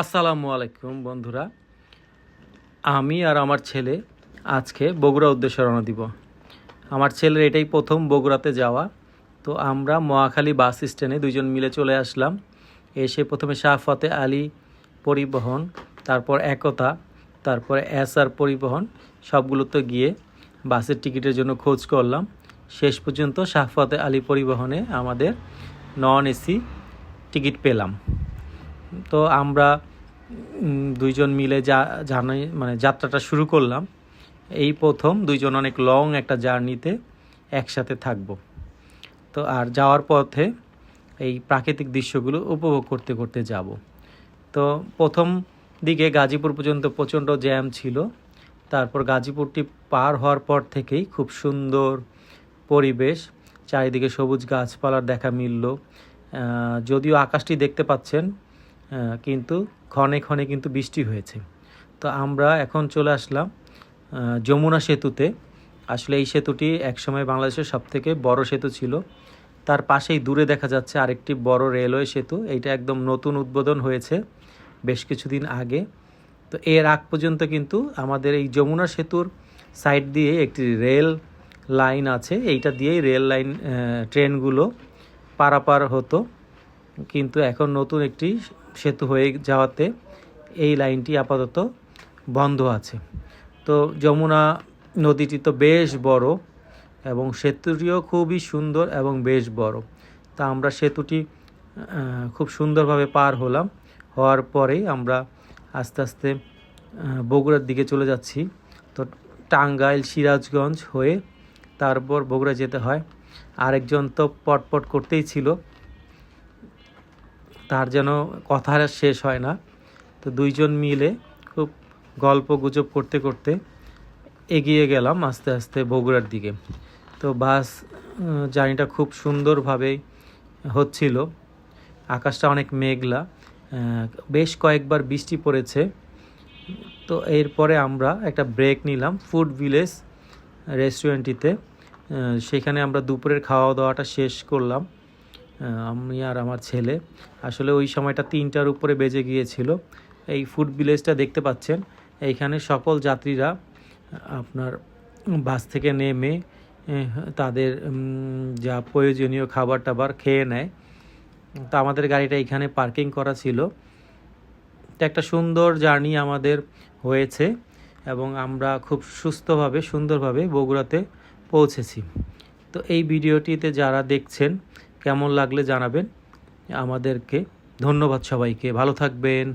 আসসালামু আলাইকুম, বন্ধুরা। আমি আর আমার ছেলে আজকে বগুড়া উদ্দেশ্যে রওনা দিব। আমার ছেলের এটাই প্রথম বগুড়াতে যাওয়া। তো আমরা মহাখালী বাস স্ট্যান্ডে দুজন মিলে চলে আসলাম। এসে প্রথমে শাহফতে আলী পরিবহন, তারপর একতা, তারপরে এস আর পরিবহন সবগুলোতে গিয়ে বাসের টিকিটের জন্য খোঁজ করলাম। শেষ পর্যন্ত শাহফতে আলী পরিবহনে আমাদের নন এসি টিকিট পেলাম। তো আমরা দুইজন মিলে যা, জানাই মানে যাত্রাটা শুরু করলাম। এই প্রথম দুইজন অনেক লং একটা জার্নিতে একসাথে থাকব। তো আর যাওয়ার পথে এই প্রাকৃতিক দৃশ্যগুলো উপভোগ করতে করতে যাব। তো প্রথম দিকে গাজীপুর পর্যন্ত প্রচণ্ড জ্যাম ছিল। তারপর গাজীপুরটি পার হওয়ার পর থেকেই খুব সুন্দর পরিবেশ, চারিদিকে সবুজ গাছপালার দেখা মিলল। যদিও আকাশটি দেখতে পাচ্ছেন কিন্তু ক্ষণে ক্ষণে কিন্তু বৃষ্টি হয়েছে। তো আমরা এখন চলে আসলাম যমুনা সেতুতে। আসলে এই সেতুটি একসময় বাংলাদেশের সবথেকে বড় সেতু ছিল। তার পাশেই দূরে দেখা যাচ্ছে আরেকটি বড় রেলওয়ে সেতু। এইটা একদম নতুন উদ্বোধন হয়েছে বেশ কিছুদিন আগে। তো এর আগ পর্যন্ত কিন্তু আমাদের এই যমুনা সেতুর সাইড দিয়ে একটি রেল লাইন আছে। এইটা দিয়েই রেল লাইন ট্রেনগুলো পারাপার হতো। কিন্তু এখন নতুন একটি সেতু হয়ে যাওয়াতে এই লাইনটি আপাতত বন্ধ আছে। তো যমুনা নদীটি তো বেশ বড় এবং সেতুটিও খুবই সুন্দর এবং বেশ বড়। তা আমরা সেতুটি খুব সুন্দরভাবে পার হলাম। হওয়ার পরেই আমরা আস্তে আস্তে বগুড়ার দিকে চলে যাচ্ছি। তো টাঙ্গাইল, সিরাজগঞ্জ হয়ে তারপর বগুড়া যেতে হয়। আরেকজন তো পটপট করতেই ছিল। তার যেন কথা আর শেষ হয় না। তো দুইজন মিলে খুব গল্প গুজব করতে করতে এগিয়ে গেলাম আস্তে আস্তে বগুড়ার দিকে। তো বাস জার্নিটা খুব সুন্দরভাবে হচ্ছিল। আকাশটা অনেক মেঘলা বেশ কয়েকবার বৃষ্টি পড়েছে। তো এরপরে আমরা একটা ব্রেক নিলাম ফুড ভিলেজ রেস্টুরেন্টটিতে। সেখানে আমরা দুপুরের খাওয়া দাওয়াটা শেষ করলাম। আমি আর আমার ছেলে। আসলে ওই সময়টা তিনটার উপরে বেজে গিয়েছিল। এই ফুড ভিলেজটা দেখতে পাচ্ছেন। এইখানে সকল যাত্রীরা, আপনার বাস থেকে নেমে তাদের যা প্রয়োজনীয় খাবার টাবার খেয়ে নেয়। তো আমাদের গাড়িটা এখানে পার্কিং করা ছিল। তো একটা সুন্দর জার্নি আমাদের হয়েছে এবং আমরা খুব সুস্থভাবে, সুন্দরভাবে বগুড়াতে পৌঁছেছি। তো এই ভিডিওটিতে যারা দেখছেন কেমন লাগলে জানাবেন। আমাদেরকে ধন্যবাদ সবাইকে। ভালো থাকবেন।